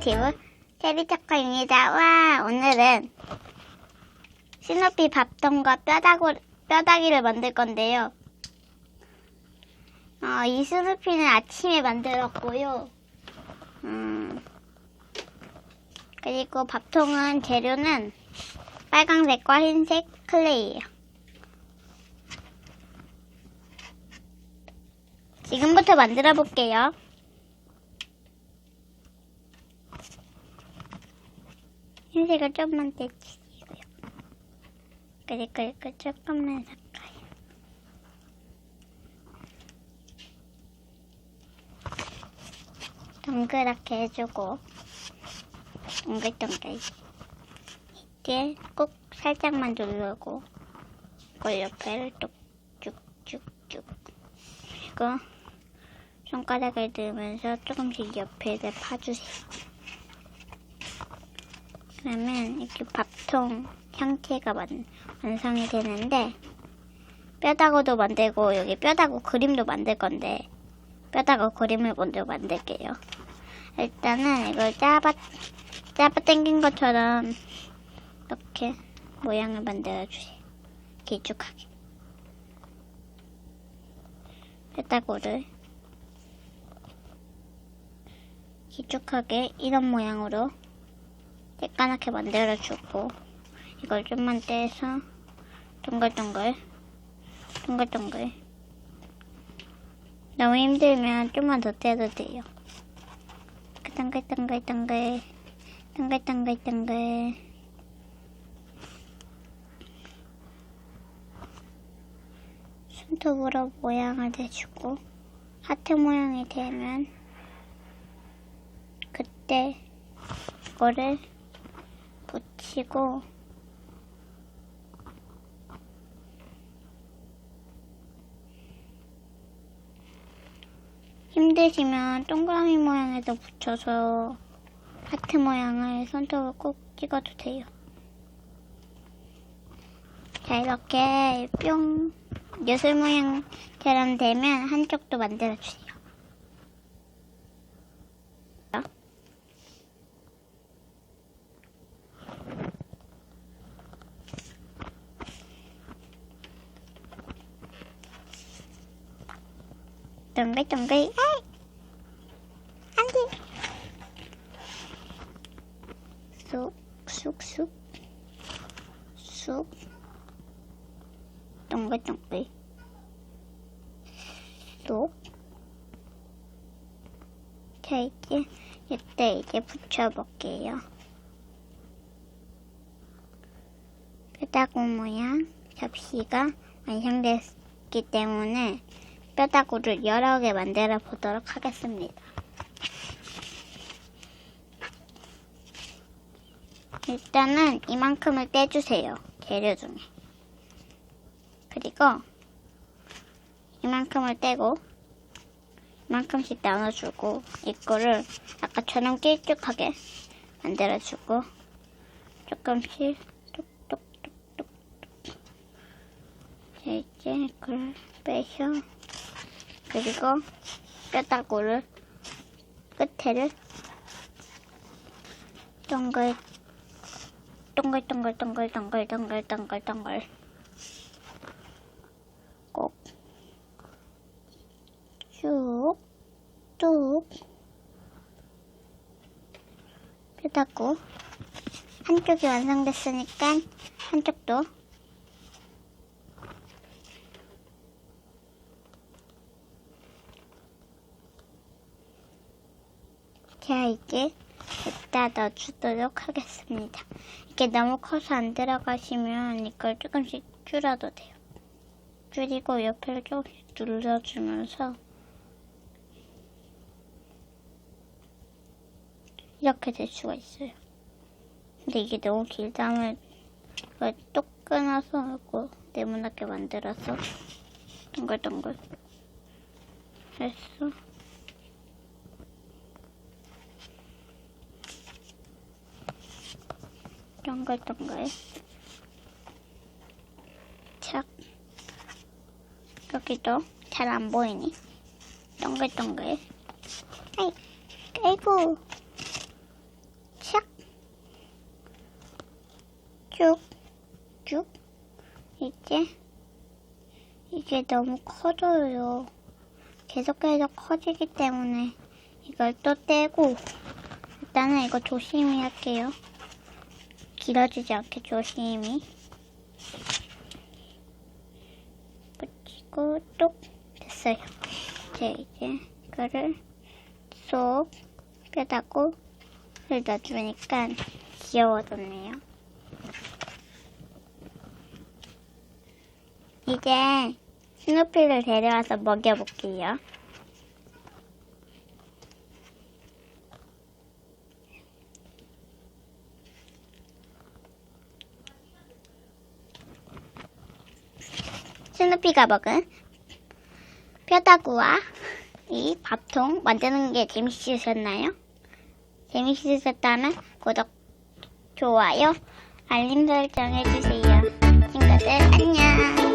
유튜브 체리초코입니다. 와, 오늘은 스누피 밥통과 뼈다구, 뼈다귀를 만들 건데요. 어, 이 스누피는 아침에 만들었고요. 음, 그리고 밥통은 재료는 빨강색과 흰색 클레이예요. 지금부터 만들어 볼게요. 흰색을 조금만 떼주시고요. 그리고 조금만 섞어요. 동그랗게 해주고 동글동글 이때 꼭 살짝만 누르고 그 옆에를 뚝쭉쭉쭉 그리고 손가락을 넣으면서 조금씩 옆에를 파주세요. 그러면 이렇게 밥통 형태가 완, 완성이 되는데 뼈다구도 만들고 여기 뼈다구 그림도 만들 건데 뼈다구 그림을 먼저 만들게요. 일단은 이걸 짜바 짜바 당긴 것처럼 이렇게 모양을 만들어 주세요. 길쭉하게 뼈다구를 길쭉하게 이런 모양으로 새까맣게 만들어주고 이걸 좀만 떼서 동글동글 동글동글. 너무 힘들면 좀만 더 떼도 돼요. 동글동글동글 동글동글동글. 손톱으로 모양을 내주고 하트 모양이 되면 그때 이거를 붙이고 힘드시면 동그라미 모양에도 붙여서 하트 모양을 손톱을 꼭 찍어도 돼요. 자 이렇게 뿅 예술 모양처럼 되면 한쪽도 만들어주세요. 동글동글. 아이 안돼. 쑥쑥쑥. 쑥. 동글동글. 쑥 자, 이제 이때 이제 붙여볼게요. 뼈다구 모양 접시가 완성됐기 때문에 뼈다구를 여러 개 만들어 보도록 하겠습니다. 일단은 이만큼을 떼주세요. 재료 중에. 그리고 이만큼을 떼고 이만큼씩 나눠주고 이거를 아까처럼 길쭉하게 만들어주고 조금씩 뚝뚝뚝뚝뚝 자 이제 이걸 빼서 그리고 뼈다구를 끝에를 동글 동글 동글 동글 동글 동글 동글 동글. 꼭쭉쭉 뼈다구. 한쪽이 완성됐으니까 한쪽도 자, 이제 여기다 넣어주도록 하겠습니다. 이게 너무 커서 안 들어가시면 이걸 조금씩 줄여도 돼요. 줄이고 옆에를 조금씩 눌러주면서 이렇게 될 수가 있어요. 근데 이게 너무 길다면 똑 끊어서 이거 네모나게 만들어서 동글동글 했어. 연결던가요? 착. 여기도 잘 안 보이니? 연결던가요? 아이, 아이고. 착. 쭉. 쭉. 이제. 이게 너무 커져요. 계속해서 커지기 때문에 이걸 또 떼고 일단은 이거 조심히 할게요. 길어지지 않게 조심히. 붙이고, 뚝. 됐어요. 이제, 이제, 이거를 쏙 빼다고 넣어주니까 귀여워졌네요. 이제 스누피를 데려와서 먹여볼게요. 스누피가 먹은 뼈다구와 이 밥통 만드는 게 재밌으셨나요? 재밌으셨다면 구독, 좋아요, 알림 설정 해주세요. 친구들 안녕.